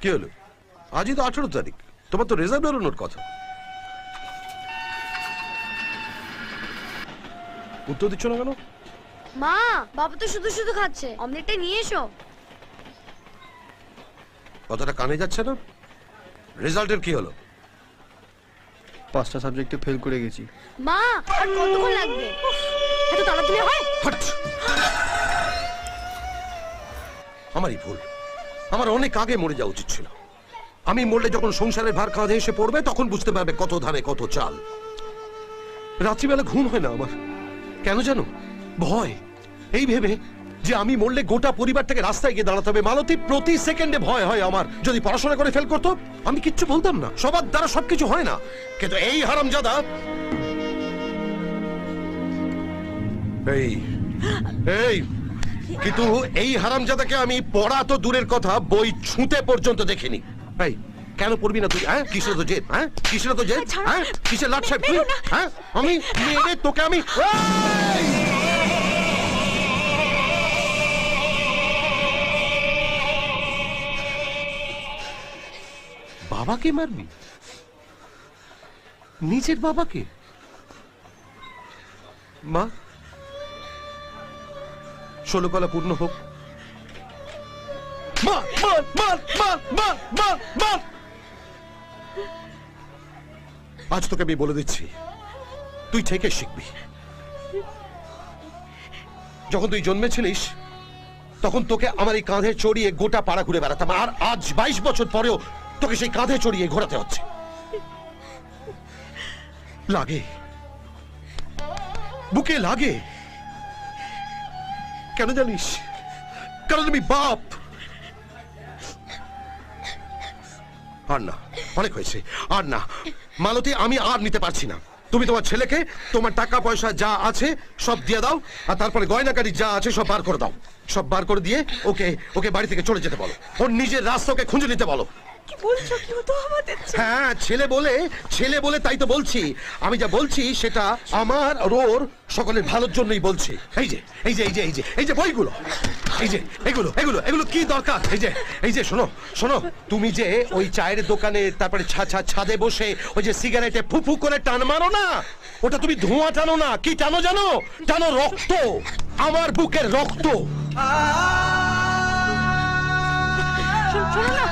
কি হলো? আজই তো আঠেরো তারিখ। তোমার তো রেজাল্ট বেরোনোর কথা। উত্তর দিচ্ছ না কেন? মা বাবা তো শুধু শুধু খাচ্ছে। অমলেটটা নিয়ে এসো। কথাটা কানে যাচ্ছে না? রেজাল্টের কি হলো? পাঁচটা সাবজেক্টে ফেল করে গেছি। মা আর কতক্ষণ লাগবে? এত তাড়াতাড়ি হয়? হাট! আমারই ভুল। আমার অনেক আগে মরে যাওয়া উচিত ছিল। আমি মরলে যখন সংসারের ভার কাঁধে এসে পড়বে, তখন বুঝতে পারবে কত ধানে কত চাল। রাত্রিবেলা ঘুম হয় না আমার। কেন জানো? ভয়। এই ভেবে যে আমি মরলে গোটা পরিবারটাকে রাস্তায় গিয়ে দাঁড়াতে হবে। মালতী প্রতি সেকেন্ডে ভয় হয় আমার। যদি পড়াশোনা করে ফেল করতো, আমি কিচ্ছু বলতাম না। সবার দ্বারা সবকিছু হয় না। কিন্তু এই হারামজাদা এই এই কিন্তু এই হারামজাদাকে আমি পড়া তো দূরের কথা বই ছুঁতে পর্যন্ত দেখিনি। ভাই কেন পড়বি না তুই হ্যাঁ? কিসের তো জেদ হ্যাঁ? কিসের তো জেদ হ্যাঁ? কিসের লাট সাহেব তুই হ্যাঁ? আমি মেরে তোকে আমি বাবাকে মারবি? নিজের বাবাকে? মা? ষোলকলা পূর্ণ হোক। আজ তোকে আমি বলে দিচ্ছি তুই থেকে শিখবি। যখন তুই জন্মেছিলিস তখন তোকে আমার এই কাঁধে চড়িয়ে গোটা পাড়া ঘুরে বেড়াতাম। আর আজ বাইশ বছর পরেও তোকে সেই কাঁধে চড়িয়ে ঘোরাতে হচ্ছে। লাগে। বুকে লাগে। কেন জানিস? কারণ আমি বাপ। আর না, অনেক হয়েছে। আর না, মালতী, আমি আর নিতে পারছি না। তুমি তোমার ছেলেকে, তোমার টাকা, পয়সা যা আছে, সব দিয়ে দাও, আর তারপরে গয়নাকারি যা আছে, সব বার করে দাও। সব বার করে দিয়ে ওকে ওকে বাড়ি থেকে চলে যেতে বলো। ওর নিজের রাস্তা ওকে খুঁজে নিতে বলো। কি বলছো? কেউ তো আমাদের হ্যাঁ ছেলে বলে ছেলে বলে তাই তো বলছি। আমি যা বলছি সেটা আমার আর ওর সকলের ভালোর জন্যই বলছি। এই যে এই যে এই যে এই যে এই যে বইগুলো। এই যে এগুলো এগুলো এগুলো কি দরকার? এই যে এই যে শোনো শোনো তুমি যে ওই চায়ের দোকানে তারপরে ছা ছা ছাদে বসে ওই যে সিগারেটে ফুফু করে টান মারো না? ওটা তুমি ধোঁয়া টানো না? কি টানো জানো? টানো রক্ত। আমার বুকের রক্ত। শোনো না।